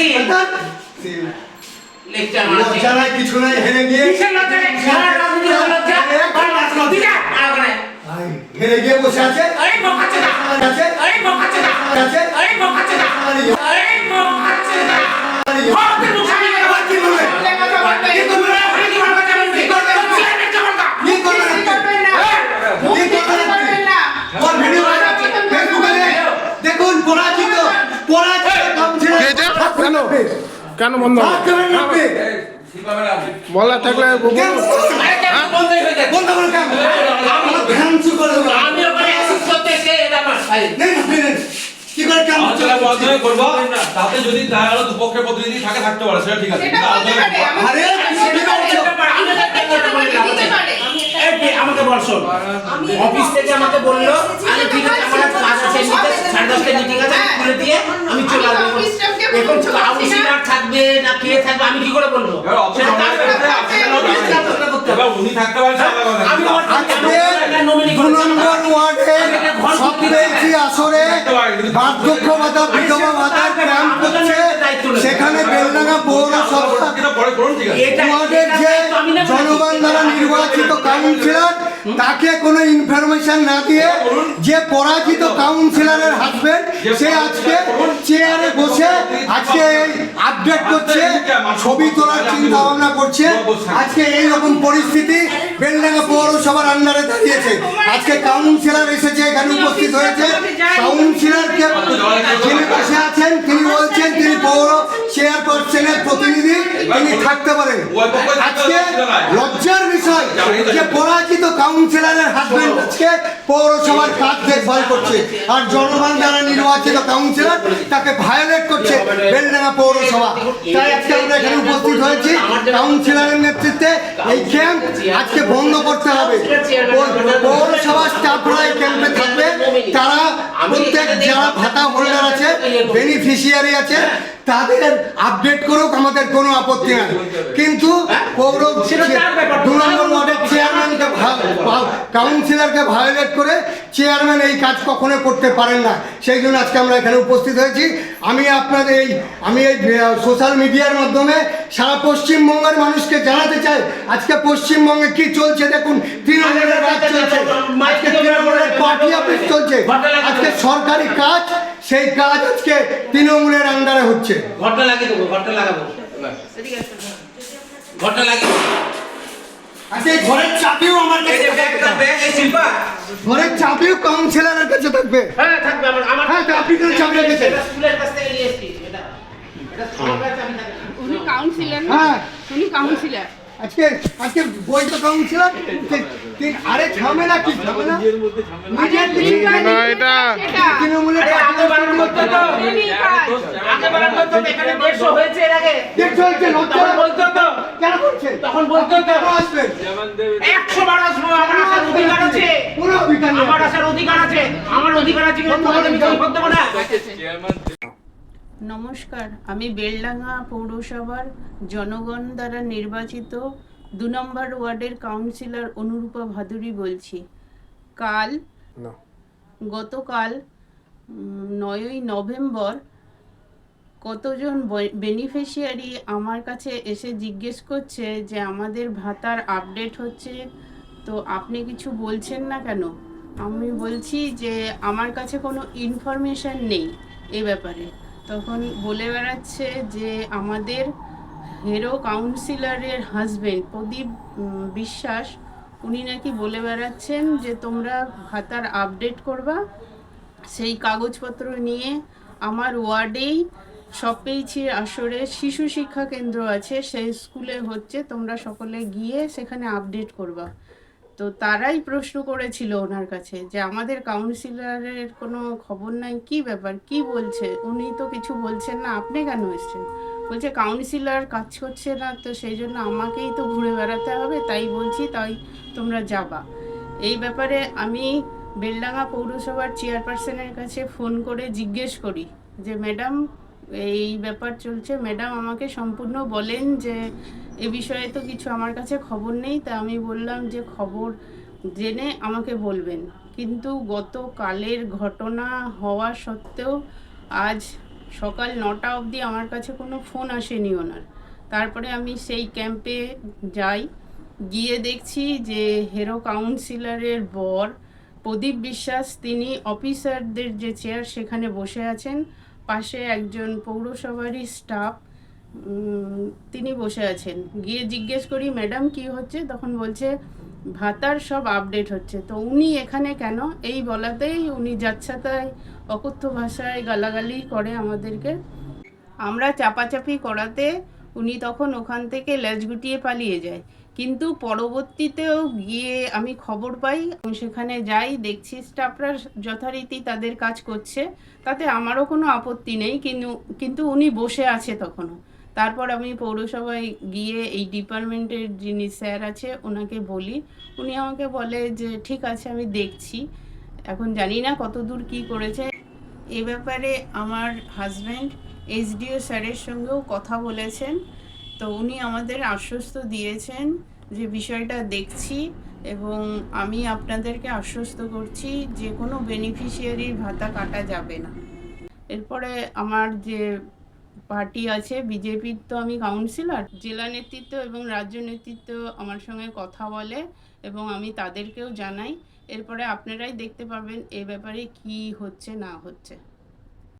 Seal seal. Lecture মারছি লজ্জা নাই, কিছু নাই হেরে গিয়ে কিসের লজ্জা নেই? সারা রাজনীতি হলো লজ্জা। আর রাজনীতি না, আর ওখানে। আই, হেরে গিয়ে বসে আছে এই বোকাচোদা। আছে এই বোকাচোদা। আছে কি করে কেন? মাধ্যমে করব? তাতে যদি দেখা দুপক্ষের প্রতিনিধি থাকে থাকতে পারে সেটা ঠিক আছে। বলে আমাকে বল অফিস থেকে আমাকে বলল আমি ঠিক আছে আমার আছে সাড়ে দশটায় মিটিং আছে খুলে দিয়ে আমি চলে আমি তো আসব অফিস স্টাফকে এখন। কাউন্সিলর থাকবে না কে থাকবে আমি কি করে বলব? উনি থাকতে পারেন। আমি নম্বর ওয়ার্ডের সপ্তমী আসরে বার্ধক্য ভাতা বিধবা ভাতার ক্যাম্প করছে সেখানে বেলডাঙ্গা পৌরসভা। ওয়ার্ডের যে জনগণ দ্বারা নির্বাচিত কাউন্সিলর তাকে কোনো ইনফরমেশন না দিয়ে যে পরাজিত কাউন্সিলরের হাজবেন্ড সে আজকে চেয়ারে বসে আজকে আপডেট করছে ছবি তোলার চিন্তা ভাবনা করছে। আজকে এই রকম পরিস্থিতি বেলডাঙ্গা পৌরসভার আন্ডারে দাঁড়িয়েছে। আজকে কাউন্সিলর এসেছে এখানে উপস্থিত হয়েছে। কাউন্সিলরকে যিনি বসে আছেন তিনি বলছেন তিনি পৌর চেয়ারপারসনের প্রতিনিধি তিনি থাকতে পারেন। আজকে লজ্জার বিষয়। যে পরাজিত কাউন্সিলরের হাজবেন্ড আজকে পৌরসভার কাজ দেখভাল করছে। আর জনগণ যারা নির্বাচিত কাউন্সিলর তাকে ভায়োলেট করছে বেলডাঙ্গা পৌরসভা। তাই আজকে আমরা এখানে উপস্থিত হয়েছি কাউন্সিলরের নেতৃত্বে। এই ক্যাম্প আজকে বন্ধ করতে হবে। পৌ- পৌরসভা স্টাফরা এই ক্যাম্পে থাকবে। তারা প্রত্যেক যারা ভাতা হোল্ডার আছে বেনিফিশিয়ারি আছে তাদের আপডেট করুক আমাদের কোনো আপত্তি নাই। কিন্তু পৌর। দু নম্বর ওয়ার্ডের চেয়ারম্যানকে কাউন্সিলরকে ভায়োলেট করে চেয়ারম্যান এই কাজ কখনো করতে পারেন না। সেই জন্য আজকে আমরা এখানে উপস্থিত হয়েছি। আমি আপনাদের এই আমি এই সোশ্যাল মিডিয়ার মাধ্যমে সারা পশ্চিমবঙ্গের মানুষকে জানাতে চাই আজকে পশ্চিমবঙ্গে কি চলছে দেখুন তৃণমূলের কাজ চলছে। আজকে তৃণমূলের পার্টি অফিস চলছে। আজকে সরকারি কাজ সেই কাজ আজকে তৃণমূলের আন্ডারে হচ্ছে। ঘরটা লাগিয়ে দেবো ঘরটা লাগাবো। ঘরটা লাগিয়ে দেবো। এই ঘরের চাবিও আমার কাছে ঘরের চাবিও কাউন্সিলরের কাছে থাকবে হ্যাঁ থাকবে আমার আমার হ্যাঁ, তো আপনি কেন চাবি রেখেছেন? এটা স্কুলের কাছ থেকে নিয়ে এসেছি এটা কাছে আমি উনি কাউন্সিলর হ্যাঁ। উনি কাউন্সিলর আজকে আজকে বই তো কাউন্সিলর আরে ঝামেলা কি ঝামেলা? নিজের না এটা তৃণমূলের আরে আগে তো। উনি কাজ আগে বাড়ানো করতে তো এখানে দেড়শো হয়েছে এর আগে। কে চলছে লজ্জা বলতো তো কেন করছেন তখন বলতো তো কেন একশো বার আসব আমার আসার অধিকার আছে। অধিকার আমার আসার অধিকার আছে। আমার অধিকার আছে কিন্তু তোমাদের আমি করতে না। নমস্কার আমি বেলডাঙ্গা পৌরসভার জনগণ দ্বারা নির্বাচিত দু নম্বর ওয়ার্ডের কাউন্সিলর অনুরূপা ভাদুরী বলছি। কাল গতকাল নয়ই নভেম্বর কতজন বেনিফিশিয়ারি আমার কাছে এসে জিজ্ঞেস করছে যে আমাদের ভাতার আপডেট হচ্ছে তো আপনি কিছু বলছেন না কেন? আমি বলছি যে আমার কাছে কোনো ইনফরমেশন নেই এ ব্যাপারে। তখন বলে বেড়াচ্ছে যে আমাদের হিরো কাউন্সিলরের হাজবেন্ড প্রদীপ বিশ্বাস, উনি নাকি বলে বেড়াচ্ছেন যে তোমরা ভাতার আপডেট করবা। সেই কাগজপত্র নিয়ে আমার ওয়ার্ডেই সপেইছির আসরে শিশু শিক্ষা কেন্দ্র আছে, সেই স্কুলে হচ্ছে, তোমরা সকলে গিয়ে সেখানে আপডেট করবা। তো তারাই প্রশ্ন করেছিল ওনার কাছে যে আমাদের কাউন্সিলরের কোনো খবর নাই, কি ব্যাপার? কি বলছে? উনি তো কিছু বলছেন না, আপনি কেন এসছেন? বলছে কাউন্সিলর কাজ করছে না, তো সেই জন্য আমাকেই তো ঘুরে বেড়াতে হবে, তাই বলছি, তাই তোমরা যাবা। এই ব্যাপারে আমি বেলডাঙ্গা পৌরসভার চেয়ারপারসনের কাছে ফোন করে জিজ্ঞেস করি যে, ম্যাডাম এই ব্যাপার চলছে। ম্যাডাম আমাকে সম্পূর্ণ বলেন যে, এ বিষয়ে তো কিছু আমার কাছে খবর নেই তা আমি বললাম যে খবর জেনে আমাকে বলবেন। কিন্তু গতকালের ঘটনা হওয়া সত্ত্বেও আজ সকাল নটা অবধি আমার কাছে কোনো ফোন আসেনি ওনার। তারপরে আমি সেই ক্যাম্পে যাই, গিয়ে দেখছি যে হেরো কাউন্সিলরের বর প্রদীপ বিশ্বাস, তিনি অফিসারদের যে চেয়ার সেখানে বসে আছেন। পাশে একজন পৌরসভারই স্টাফ তিনি বসে আছেন। গিয়ে জিজ্ঞেস করি, ম্যাডাম, কি হচ্ছে? তখন বলছে, ভাতার সব আপডেট হচ্ছে। তো উনি এখানে কেন? এই বলাতেই উনি যাচ্ছাতায় অকথ্য ভাষায় গালাগালি করে আমাদেরকে। আমরা চাপাচাপি করাতে উনি তখন ওখান থেকে ল্যাজ গুটিয়ে পালিয়ে যায়। কিন্তু পরবর্তীতেও গিয়ে আমি খবর পাই সেখানে যাই, দেখছি স্টাফরা যথারীতি তাদের কাজ করছে। তাতে আমারও কোনো আপত্তি নেই, কিন্তু কিন্তু উনি বসে আছে তখনও। তারপর আমি পৌরসভায় গিয়ে এই ডিপার্টমেন্টের যিনি স্যার আছে, ওনাকে বলি। উনি আমাকে বলে যে, ঠিক আছে, আমি দেখছি। এখন জানি না কত দূর কী করেছে। এ ব্যাপারে আমার হাজব্যান্ড এইচডিও স্যারের সঙ্গেও কথা বলেছেন। তো উনি আমাদের আশ্বস্ত দিয়েছেন যে বিষয়টা দেখছি এবং আমি আপনাদেরকে আশ্বস্ত করছি যে কোনো বেনিফিশিয়ারির ভাতা কাটা যাবে না। এরপরে আমার যে পার্টি আছে, বিজেপির তো আমি কাউন্সিলর জেলা নেতৃত্ব এবং রাজ্য নেতৃত্ব আমার সঙ্গে কথা বলে এবং আমি তাদেরকেও জানাই। এরপরে আপনারাই দেখতে পাবেন এ ব্যাপারে কি হচ্ছে, না হচ্ছে।